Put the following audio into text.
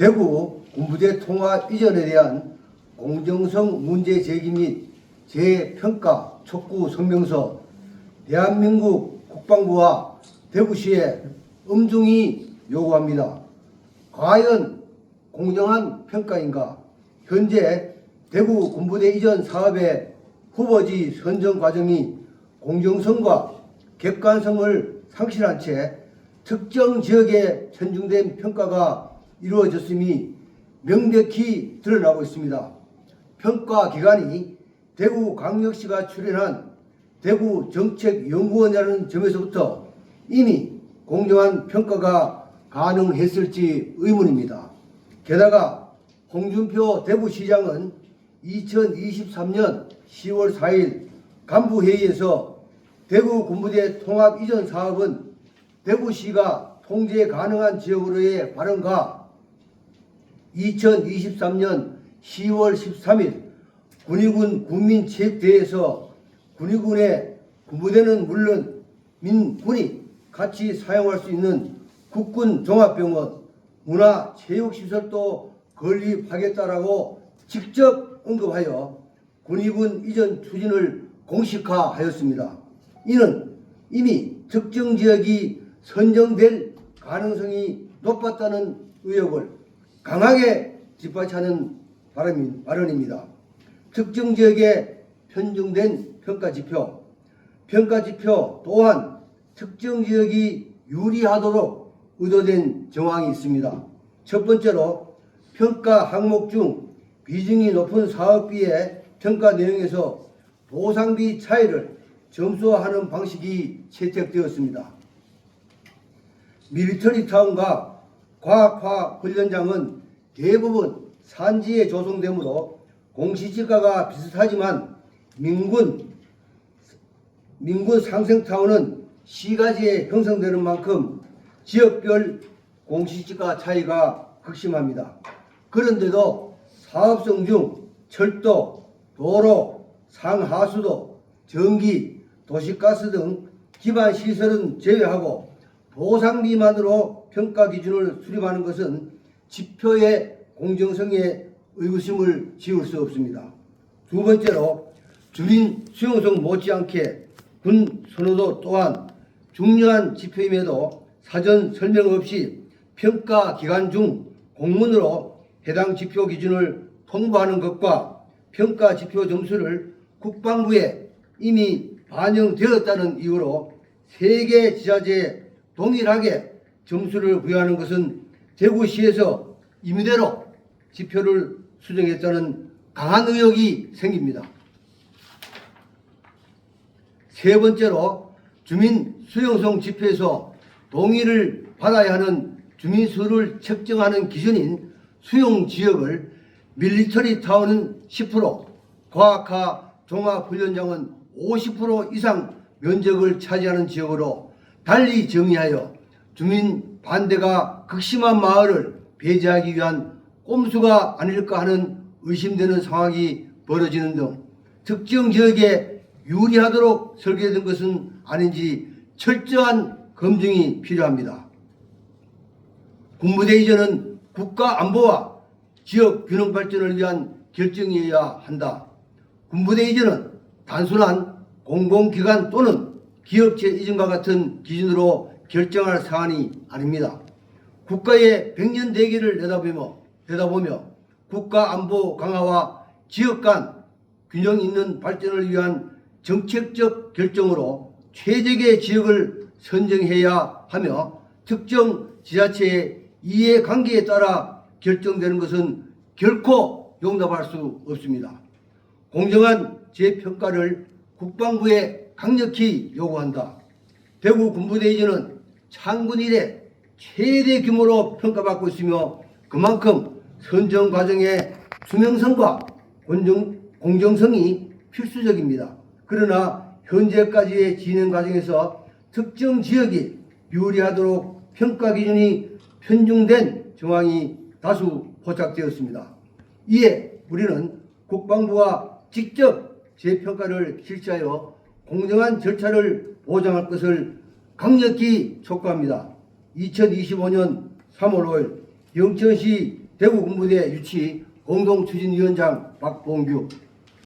대구 군부대 통합 이전에 대한 공정성 문제 제기 및 재평가 촉구 성명서 대한민국 국방부와 대구시에 엄중히 요구합니다. 과연 공정한 평가인가? 현재 대구 군부대 이전 사업의 후보지 선정 과정이 공정성과 객관성을 상실한 채 특정 지역에 편중된 평가가 이루어졌음이 명백히 드러나고 있습니다. 평가 기관이 대구광역시가 출연한 대구정책연구원이라는 점에서부터 이미 공정한 평가가 가능했을지 의문입니다. 게다가 홍준표 대구시장은 2023년 10월 4일 간부회의에서 대구 군부대 통합 이전 사업은 대구시가 통제 가능한 지역으로의 발언과 2023년 10월 13일 군의군 군민체육대회에서 군의군의 군부대는 물론 민군이 같이 사용할 수 있는 국군 종합병원 문화체육시설도 건립하겠다라고 직접 언급하여 군의군 이전 추진을 공식화하였습니다. 이는 이미 특정 지역이 선정될 가능성이 높았다는 의혹을 강하게 발언이- 발언입니다. 특정 지역에 편중된 평가 지표, 평가 지표 또한 특정 지역이 유리하도록 의도된 정황이 있습니다. 첫 번째로 평가 항목 중 비중이 높은 사업비의 평가 내용에서 보상비 차이를 점수화하는 방식이 채택되었습니다. 밀리터리 타운과 과학화 훈련장은 대부분 산지에 조성되므로 공시지가가 비슷하지만 민군 민군 상생타운은 시가지에 형성되는 만큼 지역별 공시지가 차이가 극심합니다. 그런데도 사업성 중 철도, 도로, 상하수도, 전기, 도시가스 등 기반 시설은 제외하고 보상비만으로 평가 기준을 수립하는 것은 지표의 공정성에 의구심을 지울 수 없습니다. 두 번째로 주민 수용성 못지않게 군 선호도 또한 중요한 지표임에도 사전 설명 없이 평가 기간 중 공문으로 해당 지표 기준을 통보하는 것과 평가 지표 점수를 국방부에 이미 반영되었다는 이유로 세개 지자체에 동일하게 점수를 부여하는 것은 대구시에서 임의대로 지표를 수정했다는 강한 의혹이 생깁니다. 세 번째로 주민 수용성 지표에서 동의를 받아야 하는 주민 수를 측정하는 기준인 수용 지역을 밀리터리 타운은 10%, 과학화 종합훈련장은 50% 이상 면적을 차지하는 지역으로 달리 정의하여 주민 반대가 극심한 마을을 배제하기 위한 꼼수가 아닐까 하는 의심되는 상황이 벌어지는 등 특정 지역에 유리하도록 설계된 것은 아닌지 철저한 검증이 필요합니다. 군부대 이전은 국가 안보와 지역 균형 발전을 위한 결정이어야 한다. 군부대 이전은 단순한 공공기관 또는 기업체 이전과 같은 기준으로 결정할 사안이 아닙니다. 국가의 백년 대계를 내다보며, 내다보며 국가 안보 강화와 지역 간 균형 있는 발전을 위한 정책적 결정으로 최적의 지역을 선정해야 하며 특정 지자체의 이해 관계에 따라 결정되는 것은 결코 용납할 수 없습니다. 공정한 재평가를 국방부에 강력히 요구한다. 대구 군부대 이전은 창군 이래 최대 규모로 평가받고 있으며 그만큼 선정 과정의 투명성과 공정, 공정 성이 필수적입니다. 그러나 현재까지의 진행 과정에서 특정 지역이 유리하도록 평가 기준이 편중된 정황이 다수 포착되었습니다. 이에 우리는 국방부와 직접 재평가를 실시하여 공정한 절차를 보장할 것을 강력히 촉구합니다. 2025년 3월 5일 영천시 대구 군부대 유치 공동추진위원장 박봉규